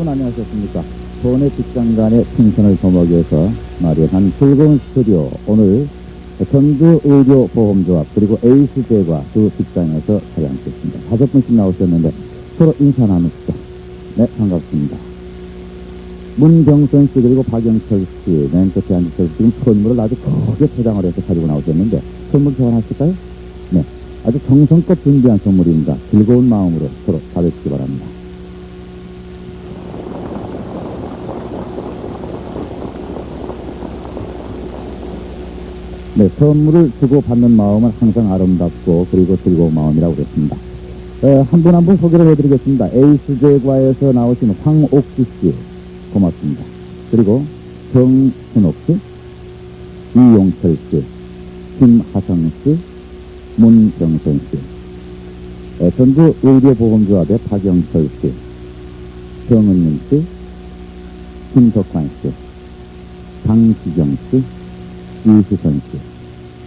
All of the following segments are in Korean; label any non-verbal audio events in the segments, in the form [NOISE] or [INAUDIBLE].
여러분 안녕하셨습니까? 본의 직장 간의 풍선을 도모하서 마련한 즐거운 스튜디오 오늘 전주의료보험조합 그리고 에이스제과 두 직장에서 촬영했습니다. 다섯 분씩 나오셨는데 서로 인사 나누시죠. 네 반갑습니다. 문병선 씨 그리고 박영철 씨 맨 끝에 앉으셔서 지금 선물을 아주 크게 포장을 해서 가지고 나오셨는데 선물 교환하실까요? 네 아주 정성껏 준비한 선물입니다. 즐거운 마음으로 서로 받으시기 바랍니다. 네, 선물을 주고 받는 마음은 항상 아름답고 그리고 즐거운 마음이라고 그랬습니다. 한 분 한분 소개를 해드리겠습니다. 에이스제과에서 나오신 황옥주 씨 고맙습니다. 그리고 정순옥 씨, 이용철 씨, 김하성 씨, 문병선 씨, 에, 전주 의료보험조합의 박영철 씨, 정은님 씨, 김석환 씨, 강지경 씨, 이수선 씨.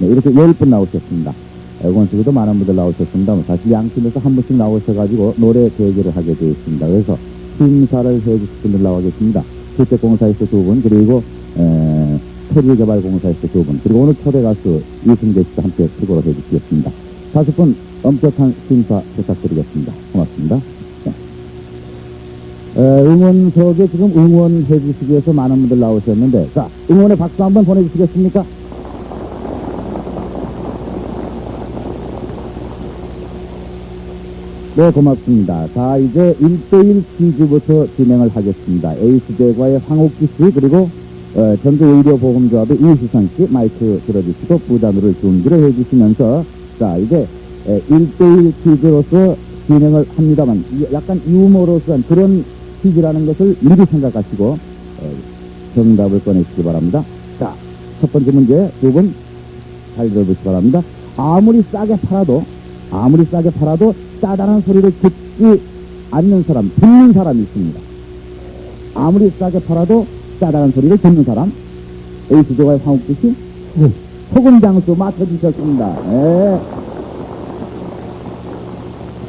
네, 이렇게 열 분 나오셨습니다. 이번 주에도 많은 분들 나오셨습니다. 사실 양 팀에서 한 분씩 나오셔가지고 노래 대결을 하게 되어 있습니다. 그래서 심사를 해주실 분들 나와 계십니다. 주택공사에서 두 분, 그리고, 에, 토지개발공사에서 두 분, 그리고 오늘 초대 가수 이승재 씨도 함께 수고를 해주시겠습니다. 다섯 분 엄격한 심사 부탁드리겠습니다. 고맙습니다. 네. 에, 응원석에 지금 응원해 주시기 위해서 많은 분들 나오셨는데, 자, 응원의 박수 한번 보내주시겠습니까? 네, 고맙습니다. 자, 이제 1대1 퀴즈부터 진행을 하겠습니다. 에이스제과의 황옥기 씨, 그리고, 어, 전주의료보험조합의 이수선 씨, 마이크 들어주시고, 부담으로 준비를 해주시면서, 자, 이제, 에, 1대1 퀴즈로서 진행을 합니다만, 이- 약간 유머러스한 그런 퀴즈라는 것을 미리 생각하시고, 어, 정답을 꺼내시기 바랍니다. 자, 첫 번째 문제, 두 분, 잘 들어보시기 바랍니다. 아무리 싸게 팔아도, 아무리 싸게 팔아도 짜다는 소리를 듣지 않는 사람, 듣는 사람이 있습니다. 아무리 싸게 팔아도 짜다는 소리를 듣는 사람, 에이스조가의 황옥주 씨, 소금 장수 맞춰주셨습니다. 네.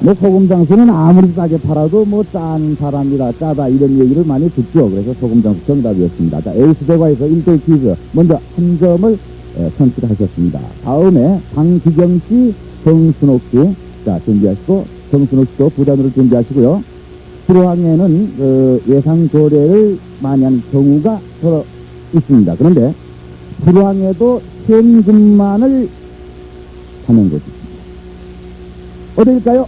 뭐 소금 장수는 아무리 싸게 팔아도 뭐 짠 사람이라 짜다 이런 얘기를 많이 듣죠. 그래서 소금 장수 정답이었습니다. 자, 에이스조가에서 1대 퀴즈 먼저 한 점을 에, 선출하셨습니다. 다음에 방기경 씨, 정순옥 씨, 자 준비하시고 정순옥 씨도 부단으로 준비하시고요. 불황에는 그 예상 거래를 많이 하는 경우가 서로 있습니다. 그런데 불황에도 현금만을 하는 것이 있습니다. 어딜까요?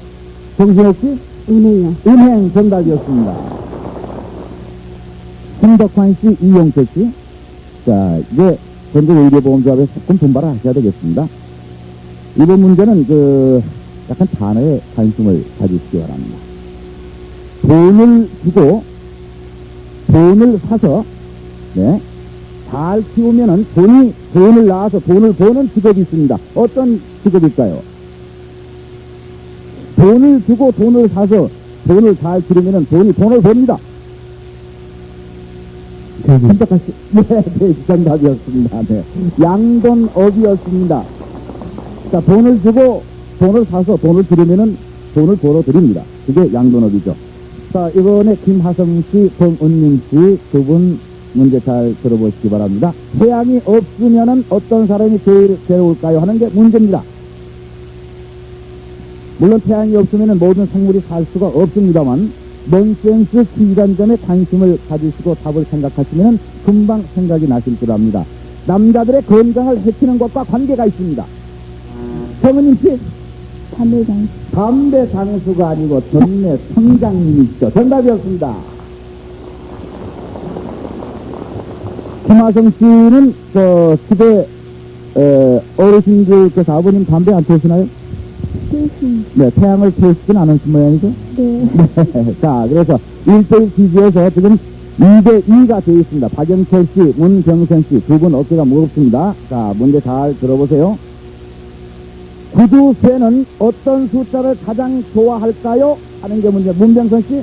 정순옥 씨? 은행이요. 은행 정답이었습니다. 김덕환 씨, 이용철 씨. 자, 이제 전국의료보험조합에 조금 분발을 하셔야 되겠습니다. 이번 문제는 그 약간 단어에 관심을 가지시기 바랍니다. 돈을 주고 돈을 사서 네, 잘 키우면은 돈이 돈을 낳아서 돈을 버는 직업이 있습니다. 어떤 직업일까요? 돈을 주고 돈을 사서 돈을 잘 기르면은 돈이 돈을 법니다. 선택하시, [LAUGHS] 네, 네, 정답이었습니다. 네. 양돈업이었습니다. 자, 돈을 주고 돈을 사서 돈을 기르면은 돈을 벌어 드립니다. 그게 양돈업이죠. 자, 이번에 김하성 씨, 정은님 씨 두 분 문제 잘 들어보시기 바랍니다. 태양이 없으면은 어떤 사람이 제일 괴로울까요? 하는 게 문제입니다. 물론 태양이 없으면 모든 생물이 살 수가 없습니다만 넌센스 점에 관심을 가지시고 답을 생각하시면 금방 생각이 나실 줄 압니다. 남자들의 건강을 해치는 것과 관계가 있습니다. 정은님 씨, 담배 장 담배 장수가 아니고 전내 성장님이시죠. 정답이었습니다. 김하성 씨는 저 시대 에, 어르신들께서 아버님 담배 안 피우시나요? 네, 태양을 피우시진 않으신 모양이죠? 네. [LAUGHS] 자, 그래서 1대1 퀴즈에서 지금 2대2가 되어 있습니다. 박영철 씨, 문병선 씨, 두 분 어깨가 무겁습니다. 자, 문제 잘 들어보세요. 구두쇠는 어떤 숫자를 가장 좋아할까요? 하는 게 문제. 문병선 씨?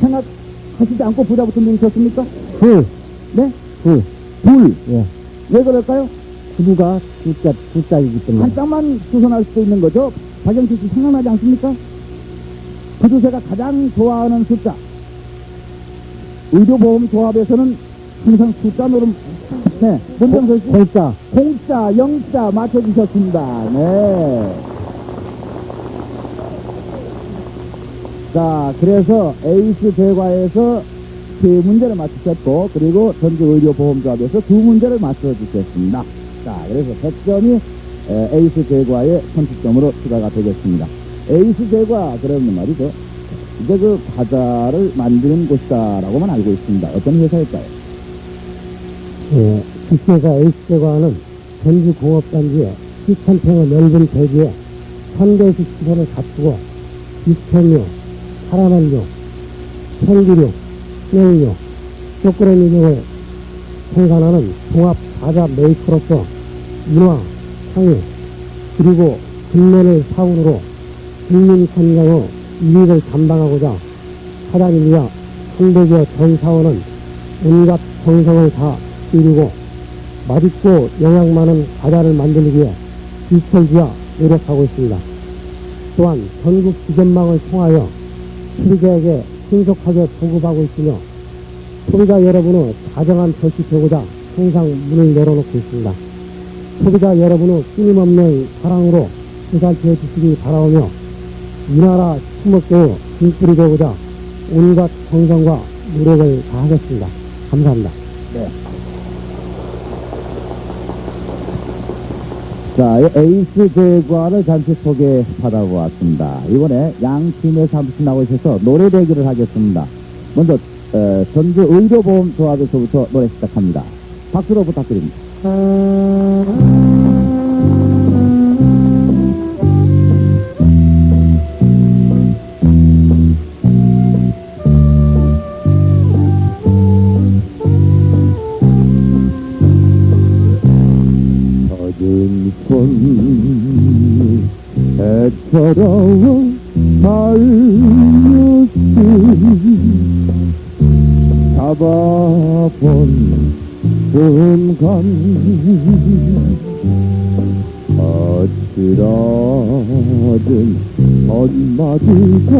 생각하시지 않고 부자부터 누르셨습니까? 둘, 네? 둘. 둘. 예. 왜 그럴까요? 구두가 숫자, 숫자이기 때문에. 한 짝만 수선할 수도 있는 거죠. 박영철 씨 생각나지 않습니까? 구두쇠가 가장 좋아하는 숫자. 의료보험 조합에서는 항상 숫자 노름, 네, 문정선 씨. 골자. 공자, 영자 맞춰주셨습니다. 네. 자, 그래서 에이스 대과에서 세 문제를 맞추셨고, 그리고 전주의료보험조합에서 두 문제를 맞춰주셨습니다. 자, 그래서 100점이 에이스 대과의 선취점으로 추가가 되겠습니다. 에이스 대과, 그러면 말이죠. 이제 그 과자를 만드는 곳이다라고만 알고 있습니다. 어떤 회사일까요? 예, 국제가 H대과는 전주 공업단지의 7,000평의 넓은 대지에 1000대씩 시설을 갖추고 파라만류, 생기류, 냉류, 초콜릿 등을 생산하는 종합 과자 메이커로서 인화, 상해, 그리고 근면을 사운으로 국민 건강의 이익을 담당하고자 사장님이야 한백여 전 사원은 온갖 정성을 다 이루고 맛있고 영양 많은 과자를 만들기 위해 일철지야 노력하고 있습니다. 또한 전국 기전망을 통하여 소비자에게 신속하게 보급하고 있으며 소비자 여러분의 다정한 덫이 되고자 항상 문을 열어놓고 있습니다. 소비자 여러분의 끊임없는 사랑으로 보살펴 주시기 바라오며 이 나라 식목계의 등불이 되고자 온갖 정성과 노력을 다하겠습니다. 감사합니다. 자, 이 에이스 대과를 잠시 소개 받아보았습니다. 이번에 양한 분씩 나오셔서 노래 대기를 하겠습니다. 먼저, 어, 전주 의료보험 조합에서부터 노래 시작합니다. 박수로 부탁드립니다. 애처로워 달렸지. 잡아본 순간 어지러진 한마디가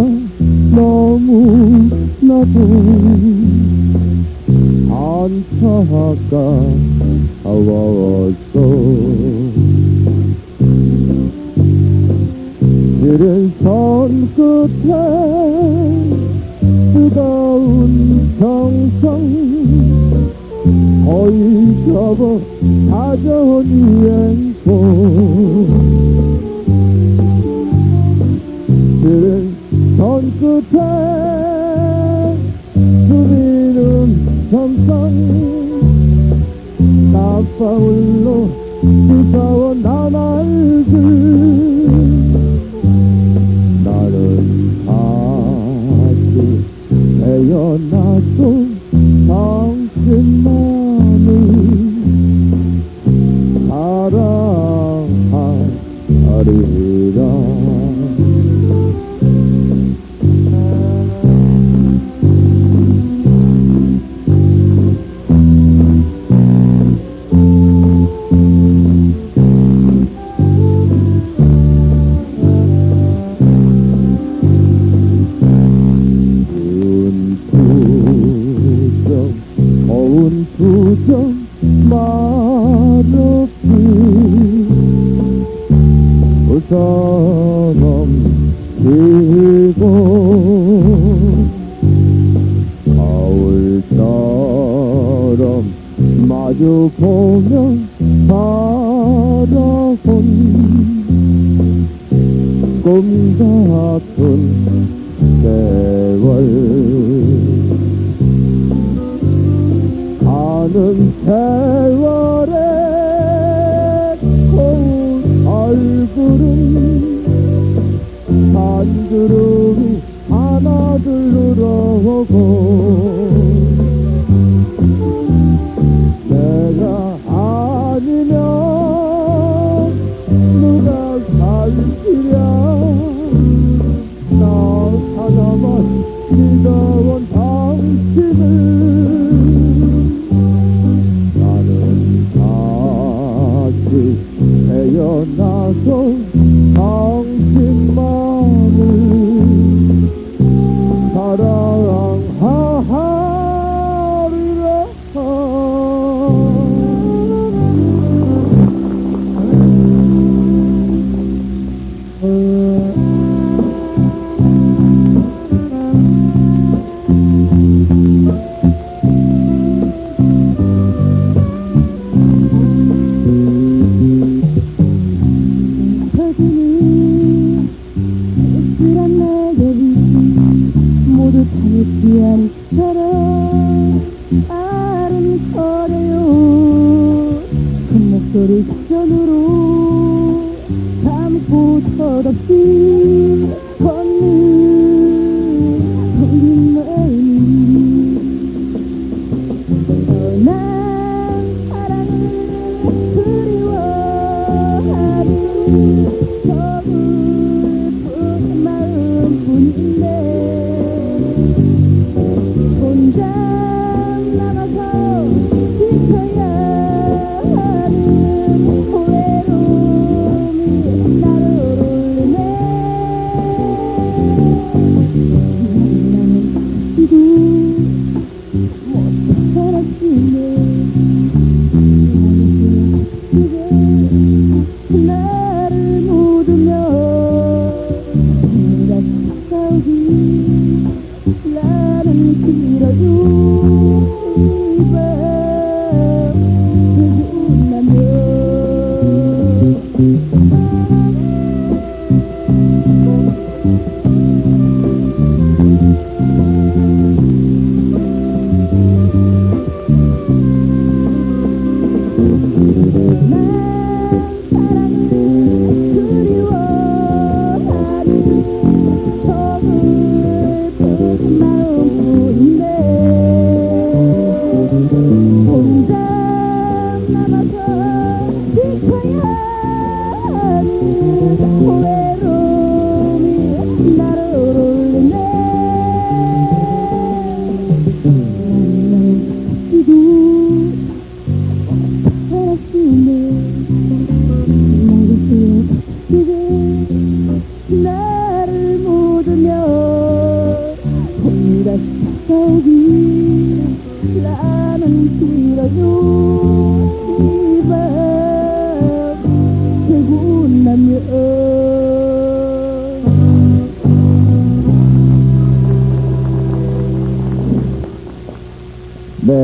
너무나도 안타까웠어 그런 손끝에 뜨거운 정성 거의 접어 찾아온 이행고 가을처럼 마주 보면 바라본 꿈 같은 세월. 가는 세월 늘어오고 내가 아니면 누가 살피랴. 나 하나만 믿어온 당신을 나는 다시 태어나서 당신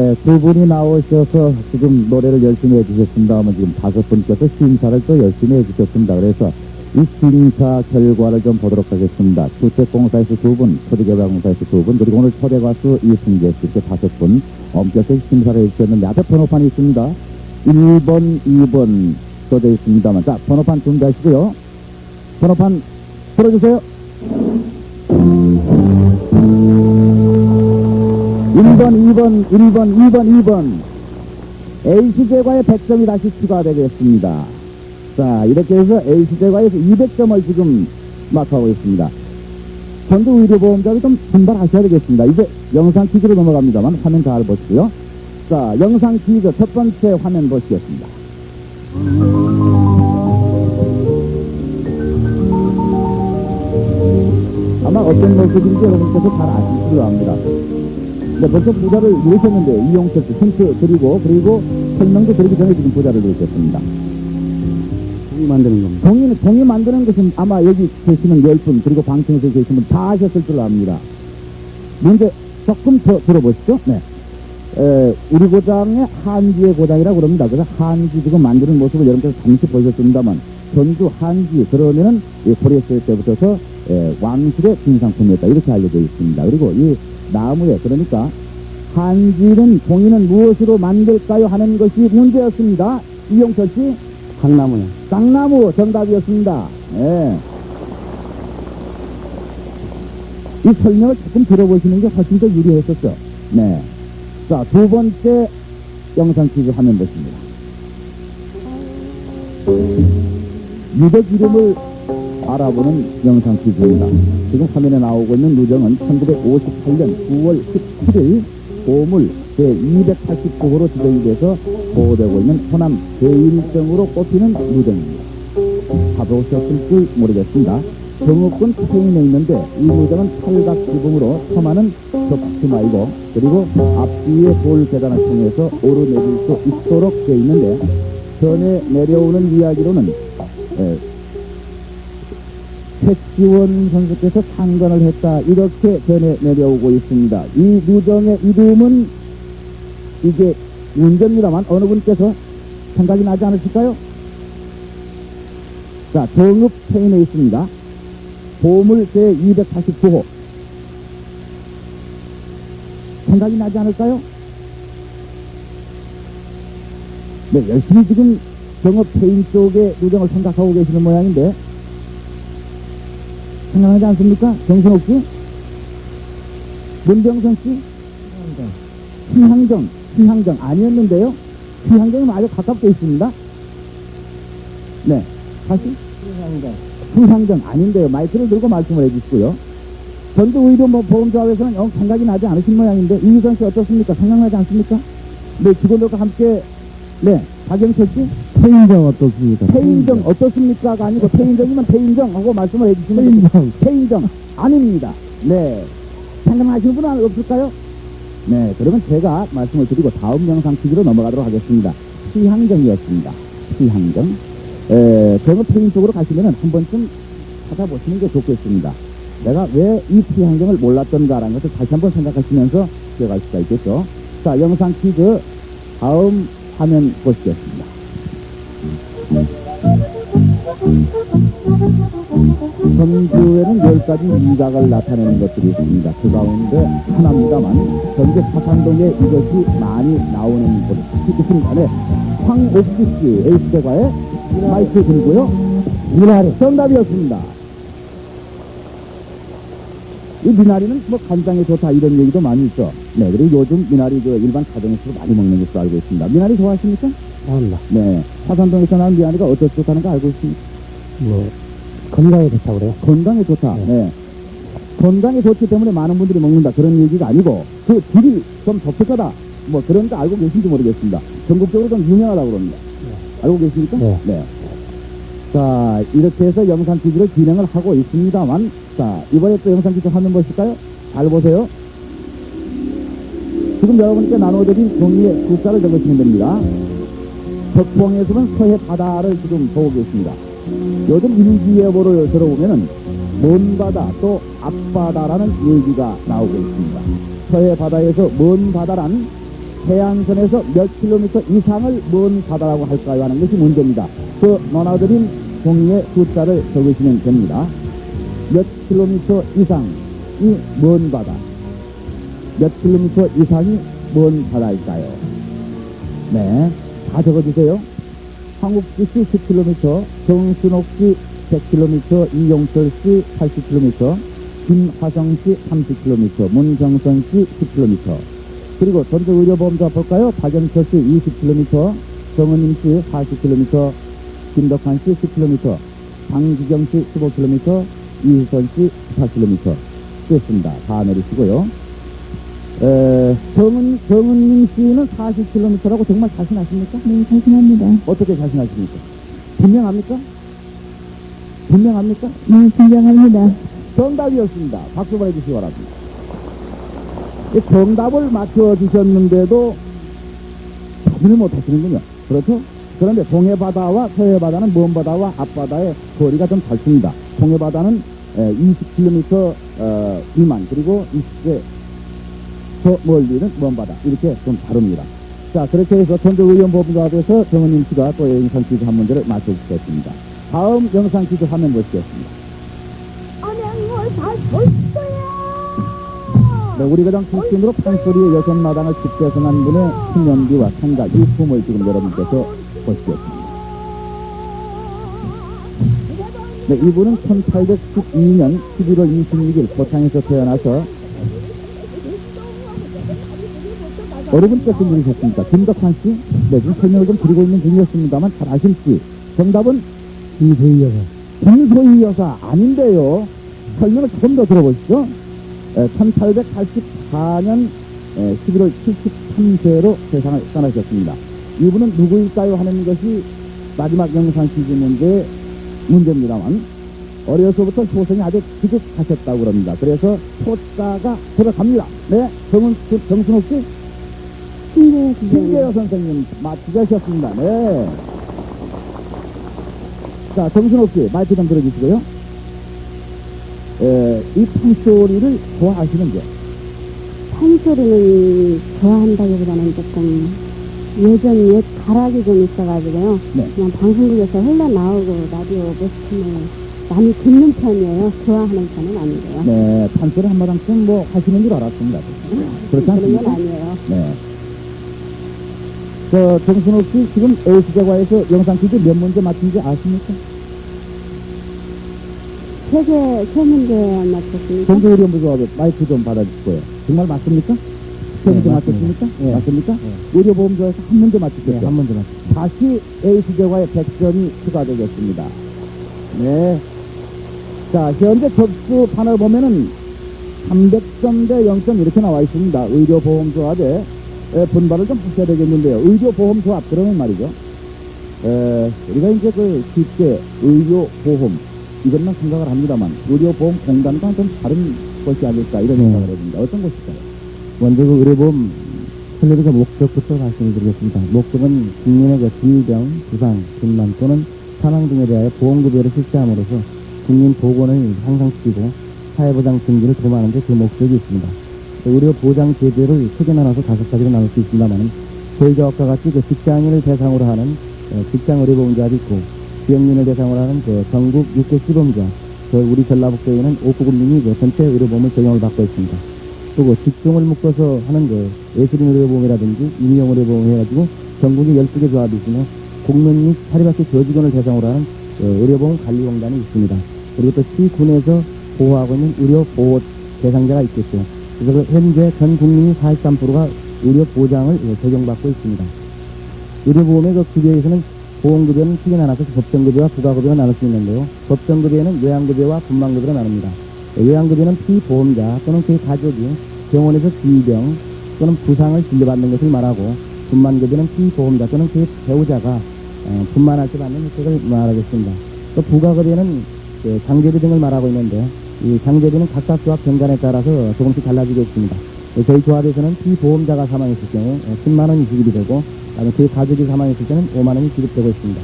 네, 두 분이 나오셔서 지금 노래를 열심히 해주셨습니다만 지금 다섯 분께서 심사를 또 열심히 해주셨습니다. 그래서 이 심사 결과를 좀 보도록 하겠습니다. 주택공사에서 두 분, 토지개발공사에서 두 분, 그리고 오늘 초대 가수 이승재 씨 이렇게 다섯 분 엄격히 심사를 해주셨는데 앞에 번호판이 있습니다. 1번, 2번 써져 있습니다만 자, 번호판 준비하시고요. 번호판 들어주세요. 1번, 2번, 1번, 2번, 2번. A시제과의 100점이 다시 추가되겠습니다. 자, 이렇게 해서 A시제과에서 200점을 지금 마크하고 있습니다. 전국 의료보험자도 좀 분발하셔야 되겠습니다. 이제 영상 퀴즈로 넘어갑니다만 화면 잘 보시고요. 자, 영상 퀴즈 첫 번째 화면 보시겠습니다. 아마 어떤 모습인지 여러분께서 잘 아실 줄 압니다. 네, 벌써 부자를 누르셨는데 이용철 씨 힌트 드리고 그리고 설명도 드리기 전에 지금 부자를 누르셨습니다. 공이 만드는 겁니다. 동의, 동의 만드는 것은 아마 여기 계시는 열분 그리고 방청석에 계신 분다 하셨을 줄 압니다. 문제 조금 더 들어보시죠. 네. 에, 우리 고장의 한지의 고장이라고 그럽니다. 그래서 한지 지금 만드는 모습을 여러분께서 잠시 보셨습니다만 전주 한지 그러면은 이 고려시대 때부터서 에, 왕실의 진상품이었다 이렇게 알려져 있습니다. 그리고 이 나무에 그러니까 한지는 공인은 무엇으로 만들까요 하는 것이 문제였습니다. 이용철 씨. 강나무요. 쌍나무 정답이었습니다. 예. 이 설명을 조금 들어보시는 게 훨씬 더 유리했었죠. 네. 자, 두 번째 영상 퀴즈 화면 보십니다. 유적 이름을 알아보는 영상 퀴즈입니다. 지금 화면에 나오고 있는 누정은 1958년 9월 17일 보물 제289호로 지정이 돼서 보호되고 있는 호남 제1정으로 꼽히는 누정입니다. 가보셨을지 모르겠습니다. 정읍군 태인에 있는데 이 무정은 팔각 지붕으로 처마는 겹치마이고 그리고 앞뒤에 돌 계단을 통해서 오르내릴 수 있도록 되어 있는데 전에 내려오는 이야기로는 에, 최치원 선수께서 창건을 했다 이렇게 전해 내려오고 있습니다. 이 누정의 이름은 이게 문제입니다만 어느 분께서 생각이 나지 않으실까요? 자, 정읍 태인에 있습니다. 보물 제289호. 생각이 나지 않을까요? 네, 열심히 지금 정읍 페인 쪽에 누정을 생각하고 계시는 모양인데 생각하지 않습니까? 정순옥 씨? 문병선 씨? 희향정, 희향정 아니었는데요? 희향정은 아주 가깝게 있습니다. 네, 다시? 희향정 아닌데요. 마이크를 들고 말씀을 해주시고요. 전주 의료 뭐 보험조합에서는 영 생각이 나지 않으신 모양인데 이희선 씨 어떻습니까? 생각나지 않습니까? 네, 직원들과 함께 네, 박영철 씨 페인정 어떻습니까? 폐인정 어떻습니까가 아니고 폐인정이면 폐인정 하고 말씀을 해주시면 페인정. 폐인정 아닙니다. 네, 생각나시는 분은 없을까요? 네, 그러면 제가 말씀을 드리고 다음 영상 퀴즈로 넘어가도록 하겠습니다. 피항정이었습니다. 피항정. 에, 페인 쪽으로 가시면은 한 번쯤 찾아보시는 게 좋겠습니다. 내가 왜 이 피항정을 몰랐던가라는 것을 다시 한번 생각하시면서 기억할 수가 있겠죠. 자, 영상 퀴즈 다음 화면 보시겠습니다. 전주에는 열 가지 미각을 나타내는 것들이 있습니다. 그 가운데 하나입니다만 전주 사산동에 이것이 많이 나오는 곳이 있습니다. 네. 황옥기 씨 에이스 대과에 마이크 들고요. 미나리 정답이었습니다. 이 미나리는 뭐 간장에 좋다 이런 얘기도 많이 있죠. 네, 그리고 요즘 미나리 그 일반 가정에서 많이 먹는 것으로 알고 있습니다. 미나리 좋아하십니까? 나온다. 네. 사산동에서 나온 미나리가 어떻게 좋다는 거 알고 있습니까? 뭐, 건강에 좋다고 그래요? 건강에 좋다. 네. 네. 건강에 좋기 때문에 많은 분들이 먹는다. 그런 얘기가 아니고, 그 질이 좀 독특하다. 뭐 그런 거 알고 계신지 모르겠습니다. 전국적으로 좀 유명하다고 그럽니다. 알고 계십니까? 네. 자, 이렇게 해서 영상 퀴즈를 진행을 하고 있습니다만, 자, 이번에 또 영상 퀴즈 화면 보실까요? 잘 보세요. 지금 여러분께 나눠드린 종이에 숫자를 적으시면 됩니다. 덕봉에서는 서해 바다를 지금 보고 계십니다. 요즘 일기예보를 들어보면은 먼 바다 또 앞바다라는 얘기가 나오고 있습니다. 서해 바다에서 먼 바다란 해안선에서 몇 킬로미터 이상을 먼 바다라고 할까요 하는 것이 문제입니다. 그 논하드린 종이에 숫자를 적으시면 됩니다. 몇 킬로미터 이상이 먼 바다. 몇 킬로미터 이상이 먼 바다일까요? 네, 다 적어주세요. 황국지 씨 10km, 정순옥 씨 100km, 이용철 씨 80km, 김하성 씨 30km, 문정선 씨 10km. 그리고 전주의료보험자 볼까요? 박영철 씨 20km, 정은임 씨 40km, 김덕환 씨 10km, 강지경 씨 15km, 이희선 씨 18km. 됐습니다. 다 내리시고요. 에, 정은, 정은님 씨는 40km라고 정말 자신하십니까? 네, 자신합니다. 어떻게 자신하십니까? 분명합니까? 분명합니까? 네, 긴장합니다. 정답이었습니다. 박수 보내주시기 바랍니다. 이 정답을 맞춰주셨는데도 자신을 못하시는군요. 그렇죠? 그런데 동해바다와 서해바다는 먼 바다와 앞바다의 거리가 좀 닮습니다. 동해바다는 20km 어, 미만 그리고 20개 더 멀리는 먼 바다 이렇게 좀 다릅니다. 자 그렇게 해서 전주의원법조합에서 정은님 씨가 또 영상 퀴즈 한 문제를 맞춰주셨습니다. 다음 영상 퀴즈 화면 보시겠습니다. 네, 우리 가장 중심으로 판소리의 여성마당을 집대성한 분의 신연기와 생각, 이 품을 지금 여러분께서 보시겠습니다. 네, 이분은 1812년 11월 26일 고창에서 태어나서 어느 분께서 분이셨습니까? 김덕환 씨? 네, 지금 설명을 좀 드리고 있는 중이었습니다만 잘 아실지. 정답은 김소희 여사. 김소희 여사 아닌데요. 설명을 조금 더 들어보시죠. 1884년 11월 73세로 세상을 떠나셨습니다. 이분은 누구일까요? 하는 것이 마지막 영상 퀴즈 문제, 문제입니다만, 어려서부터 효성이 아주 지극하셨다고 그럽니다. 그래서 효자가 들어갑니다. 네, 정은, 정순옥 씨, 신기해, 김재여 선생님 맞추셨습니다. 네. 자, 정순옥 씨, 마이크 좀 들어주시고요. 에, 이 판소리를 좋아하시는지. 판소리를 좋아한다기보다는 조금 예전 옛 가락이 좀 있어가지고요. 네. 그냥 방송국에서 흘러나오고 라디오 모스팅을 많이 듣는 편이에요. 좋아하는 편은 아니고요. 네, 판소리 한 마당쯤 뭐 하시는 줄 알았습니다. 그렇지 그런 건 않습니까? 아니에요. 네. 그저 정순옥 씨 지금 에이스제과에서 영상 퀴즈 몇 문제 맞춘지 아십니까? 세개 세 문제 맞췄습니까? 전주의료보조합에 마이크 좀 받아주시고요. 정말 맞습니까? 세 문제 네, 맞췄습니까? 네. 맞습니까? 의료보험조에서 한 문제 맞추셨죠? 네, 한 문제 맞 다시 에이스제과의 100점이 추가되겠습니다. 네. 자, 현재 접수 판을 보면은 300점 대 0점 이렇게 나와 있습니다. 의료보험조합에 에, 분발을 좀 하셔야 되겠는데요. 의료보험조합, 그러면 말이죠. 에, 우리가 이제 그 쉽게 의료보험, 이것만 생각을 합니다만, 의료보험공단과는 좀 다른 것이 아닐까, 이런 네. 생각을 해봅니다. 어떤 것일까요? 먼저 그 의료보험 설립의 목적부터 말씀드리겠습니다. 목적은 국민의 그 질병, 부상, 분만 또는 사망 등에 대하여 보험급여를 실시함으로써 국민 보건을 향상시키고 사회보장 증진을 도모하는 데그 목적이 있습니다. 그 의료 보장 제도를 크게 나눠서 다섯 가지로 나눌 수 있습니다만 저희자업과 같이 그 직장인을 대상으로 하는 어, 직장 의료보험자도 있고 지역민을 대상으로 하는 그 전국 6개 시범자 저 우리 전라북도에는 오구군민이 그 전체 의료보험을 적용을 받고 있습니다. 또그 직종을 묶어서 하는 그 예술인 의료보험이라든지 임용 의료보험 해가지고 전국에 12개 조합이 있으며 공무원 및 사립학교 교직원을 대상으로 하는 어, 의료보험 관리공단이 있습니다. 그리고 또 시군에서 보호하고 있는 의료보호 대상자가 있겠죠. 그래서 그 현재 전 국민이 43%가 의료보장을 어, 적용받고 있습니다. 의료보험의 그 급여에서는 보험급여는 크게 나눠서 법정급여와 부가급여가 나눌 수 있는데요. 법정급여는 요양급여와 분만급여로 나눕니다. 요양급여는 피보험자 또는 그의 가족이 병원에서 질병 또는 부상을 진료받는 것을 말하고 분만급여는 피보험자 또는 그의 배우자가 어, 분만할 때 받는 혜택을 말하겠습니다. 또 부가급여는 그 장제비 등을 말하고 있는데 이 장제비는 각각 조합 병간에 따라서 조금씩 달라지고 있습니다. 예, 저희 조합에서는 피보험자가 사망했을 경우 10만 원이 지급이 되고 그 가족이 사망했을 때는 5만 원이 지급되고 있습니다.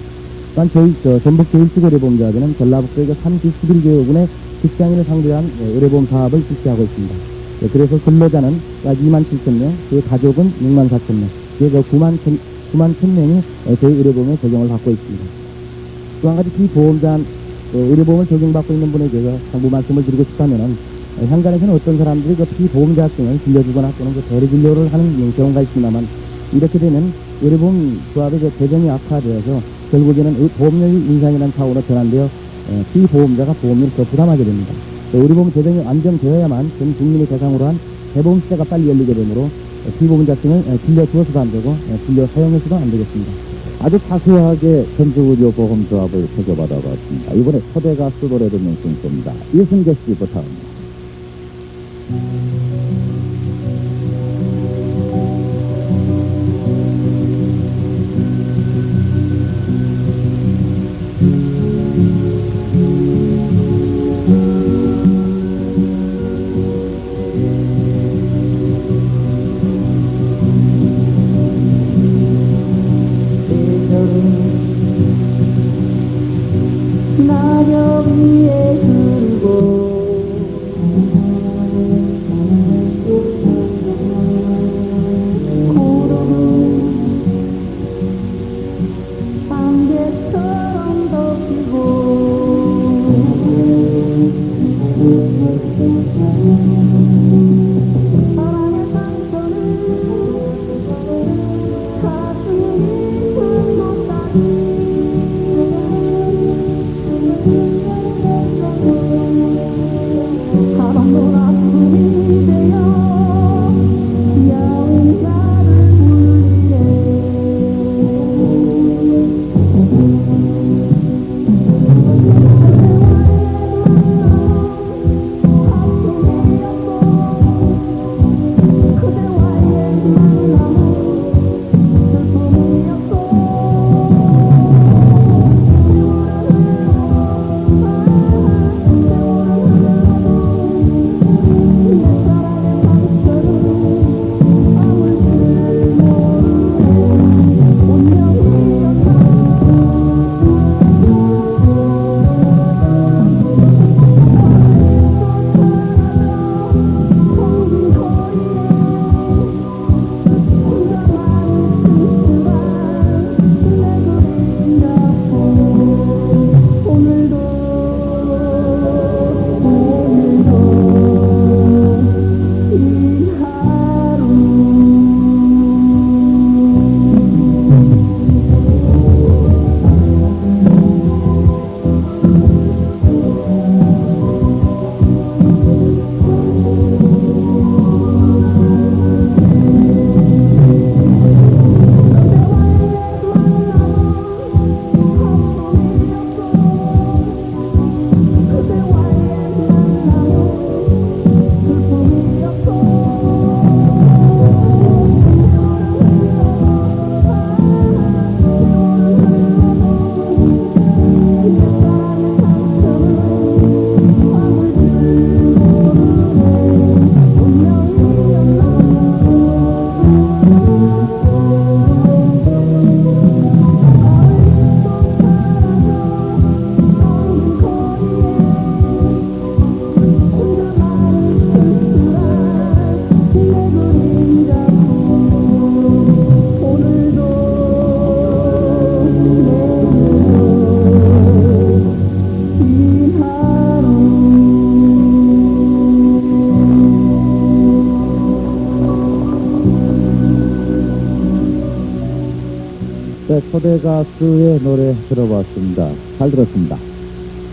또한 저희 저 전북제일수의료보험조합에는 전라북도의 30, 11개국의 직장인을 상대한 예, 의료보험 사업을 실시하고 있습니다. 예, 그래서 근로자는 약 2만 7천 명, 그의 가족은 6만 4천 명, 그래서 9만 1 9만 1천 명이 예, 저희 의료보험에 적용을 받고 있습니다. 또 한 가지 비보험자 어, 의료보험을 적용받고 있는 분에게 상부 말씀을 드리고 싶다면은 어, 현장에서는 어떤 사람들이 그 피보험자증을 빌려주거나 또는 그 대리 진료를 하는 경우가 있습니다만 이렇게 되면 의료보험 조합의 그 재정이 악화되어서 결국에는 의- 보험료의 인상이라는 차원으로 전환되어 어, 피보험자가 보험료를 더 부담하게 됩니다. 또 의료보험 재정이 안정되어야만 전 국민의 대상으로 한 대보험 시대가 빨리 열리게 되므로 어, 피보험자증을 어, 빌려주어서도 안 되고 어, 빌려 사용해서도 안 되겠습니다. 아주 자세하게 전주의료보험조합을 살펴받아봤습니다. 이번에 노래 듣는 순서입니다. 이승재 씨부터 합니다. 초대 가수의 노래 들어봤습니다. 잘 들었습니다.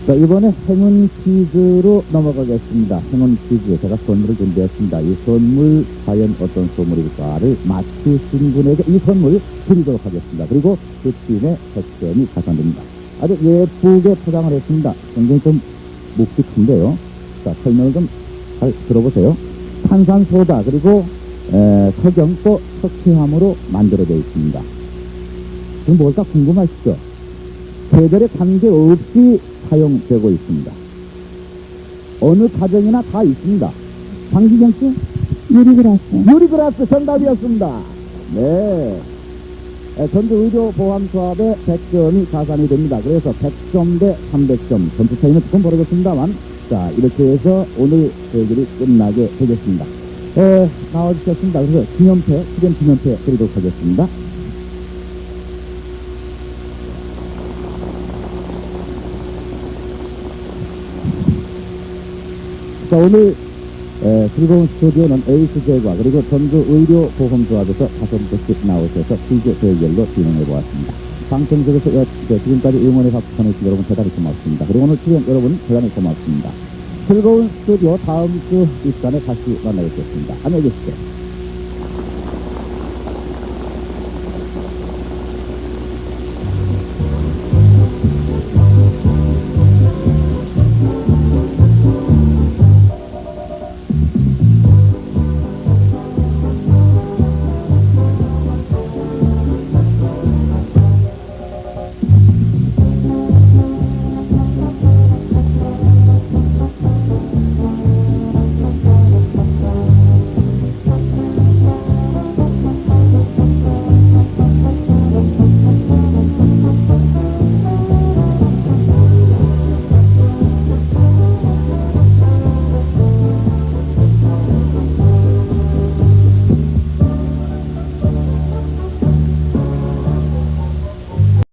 자, 이번에 행운 퀴즈로 넘어가겠습니다. 행운 퀴즈. 제가 선물을 준비했습니다. 이 선물, 과연 어떤 선물일까를 맞추신 분에게 이 선물 드리도록 하겠습니다. 그리고 그 팀의 득점이 가산됩니다. 아주 예쁘게 포장을 했습니다. 굉장히 좀 묵직한데요. 자, 설명을 좀 잘 들어보세요. 탄산소다, 그리고, 에, 석영도 석회암으로 만들어져 있습니다. 지금 뭘까 궁금하시죠? 계절에 관계없이 사용되고 있습니다. 어느 가정이나 다 있습니다. 방지경 씨? 유리그라스. 유리그라스 정답이었습니다. 네. 에, 전주 의료보험조합의 100점이 가산이 됩니다. 그래서 100점 대 300점. 점수 차이는 조금 벌어졌습니다만, 자, 이렇게 해서 오늘 대결이 끝나게 되겠습니다. 에, 나와주셨습니다. 그래서 기념패, 수련 기념패 드리도록 하겠습니다. 자, 오늘 에, 즐거운 스튜디오는 에이스 제과 그리고 전주 의료보험조합에서 다섯 번씩 나오셔서 퀴즈 대결로 진행해 보았습니다. 방청석에서 여- 네, 지금까지 응원에 박수해주신 여러분 대단히 고맙습니다. 그리고 오늘 출연 여러분 대단히 고맙습니다. 즐거운 스튜디오 다음 주 이 시간에 다시 만나뵙겠습니다. 안녕히 계십시오.